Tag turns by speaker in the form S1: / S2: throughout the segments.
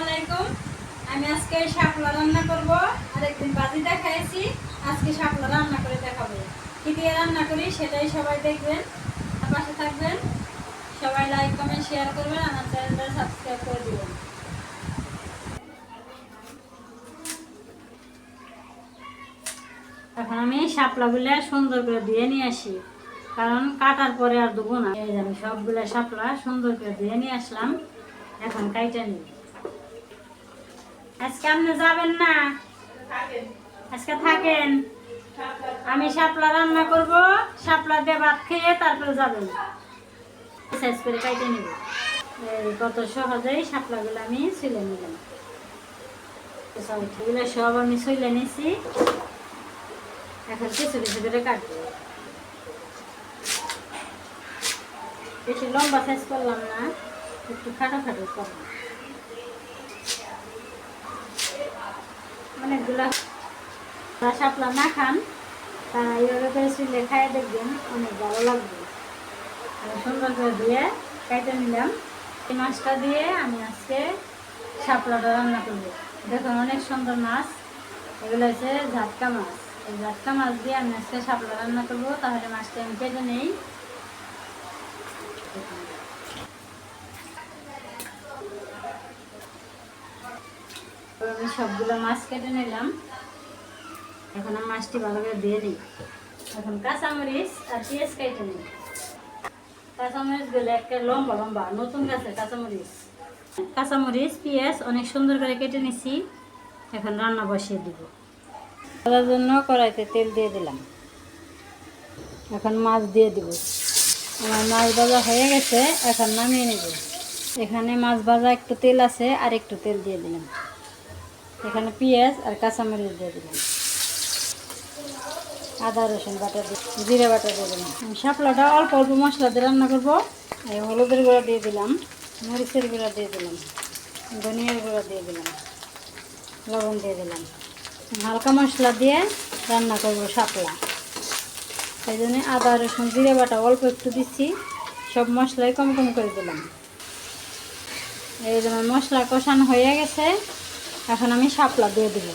S1: আলাইকুম। আমি আজকে শাপলা রান্না আজকে শাপলা রান্না করে দেখাবো। কি দিয়ে রান্না করি সেটাই সবাই দেখবেন। পাশে থাকবেন। সবাই লাইক কমেন্ট শেয়ার করবেন আমার চ্যানেলটা সাবস্ক্রাইব করে দিবেন। এখন আমি সুন্দর করে নিয়ে আসি। কারণ কাটার পরে আর দেবো না। এই আমি সবগুলো শাপলা সুন্দর করে দিয়ে নিয়ে আসলাম। এখন কাইটা নিই। আজকে আপনি যাবেন না? আজকে থাকেন? আমি শাপলা রান্না করব শাপলা দিয়ে ভাত খেয়ে তারপরে যাবেন। সাইজ করে কাইটে নিব। কত সহজেই শাপলাগুলো আমি ছুলে নিলাম। এগুলো সব আমি ছুলে নিছি। এখন কিছু কিছু করে কাটবো। বেশি লম্বা সাইজ করলাম না। একটু খাটো খাটো করলাম অনেকগুলা শাপলা না খান তারা এইভাবে শুলে খাইয়ে দেখবেন অনেক ভালো লাগবে। সুন্দর করে দিয়ে কেটে নিলাম। এই মাছটা দিয়ে আমি আজকে শাপলাটা রান্না করব। দেখুন অনেক সুন্দর মাছ। এগুলো হচ্ছে ঝাটকা মাছ। এই ঝাটকা মাছ দিয়ে আমি আজকে শাপলা রান্না করব, তাহলে মাছটা আমি কেটে নেই তো আমি সবগুলো মাছ কেটে নিলাম। এখন আমি মাছটি ভালো করে দিয়ে দিই এখন কাঁচামরিচ আর পেঁয়াজ কেটে নিই। কাঁচামরিচগুলো একটা লম্বা লম্বা, নতুন গাছের কাঁচামরিচ। কাঁচামরিচ, পেঁয়াজ অনেক সুন্দর করে কেটে নিছি। এখন রান্না বসিয়ে দিব। তার জন্য কড়াইতে তেল দিয়ে দিলাম। এখন মাছ দিয়ে দিব। আমার মাছ ভাজা হয়ে গেছে, এখন নামিয়ে নেব। এখানে মাছ ভাজা একটু তেল আছে আর একটু তেল দিয়ে দিলাম। এখানে পেঁয়াজ আর কাঁচামরিচ দিয়ে দিলাম। আদা, রসুন বাটা দিয়ে, জিরে বাটা দিয়ে দিলাম। আমি শাপলাটা অল্প অল্প মশলা দিয়ে রান্না করব। এই হলুদের গুঁড়া দিয়ে দিলাম, মরিচের গুঁড়া দিয়ে দিলাম, ধনিয়ার গুঁড়া দিয়ে দিলাম, লবণ দিয়ে দিলাম। হালকা মশলা দিয়ে রান্না করব শাপলা। এই জন্য আদা, রসুন, জিরে বাটা অল্প একটু দিচ্ছি। সব মশলাই কম কম করে দিলাম। এই যেমন মশলা কষানো হয়ে গেছে। এখন আমি শাপলা দিয়ে দেবো।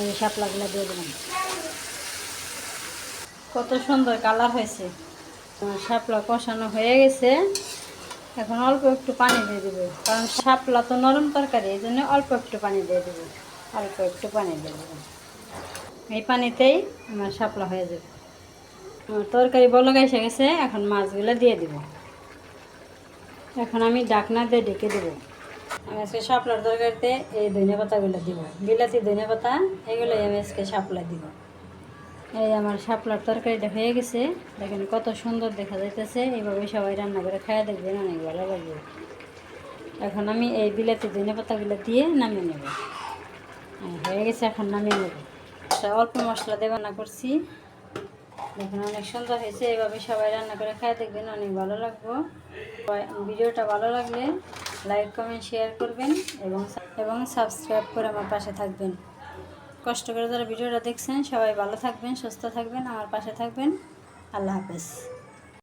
S1: এই শাপলাগুলো দিয়ে দিলাম। কত সুন্দর কালার হয়েছে। শাপলা কষানো হয়ে গেছে। এখন অল্প একটু পানি দিয়ে দেবো। কারণ শাপলা তো নরম তরকারি, এই জন্য অল্প একটু পানি দিয়ে দেবো। অল্প একটু পানি দিয়ে দেবো। এই পানিতেই আমার শাপলা হয়ে যাবে। তরকারি বলক এসে গেছে, এখন মাছগুলো দিয়ে দিব। এখন আমি ডাকনা দিয়ে ডেকে দেবো। আমি আজকে শাপলার তরকারিতে এই ধনিয়া পাতাগুলো দিব। বিলাতি ধনিয়া পাতা এগুলোই আমি আজকে শাপলা দিব। এই আমার শাপলার তরকারিটা হয়ে গেছে। দেখেন কত সুন্দর দেখা যাইতেছে। এইভাবে সবাই রান্না করে খাওয়া দেখবেন অনেক ভালো লাগবে। এখন আমি এই বিলাতি ধনিয়া পাতাগুলো দিয়ে নামিয়ে নেব। হ্যাঁ, গেছে এখন নামিয়ে নেব। অল্প মশলা দিয়ে রান্না করছি। দেখুন অনেক সুন্দর হয়েছে। এইভাবে সবাই রান্না করে খায় দেখবেন অনেক ভালো লাগবো। ভিডিওটা ভালো লাগলে লাইক কমেন্ট শেয়ার করবেন এবং এবং সাবস্ক্রাইব করে আমার পাশে থাকবেন। কষ্ট করে যারা ভিডিওটা দেখছেন, সবাই ভালো থাকবেন, সুস্থ থাকবেন, আমার পাশে থাকবেন। আল্লাহ হাফেজ।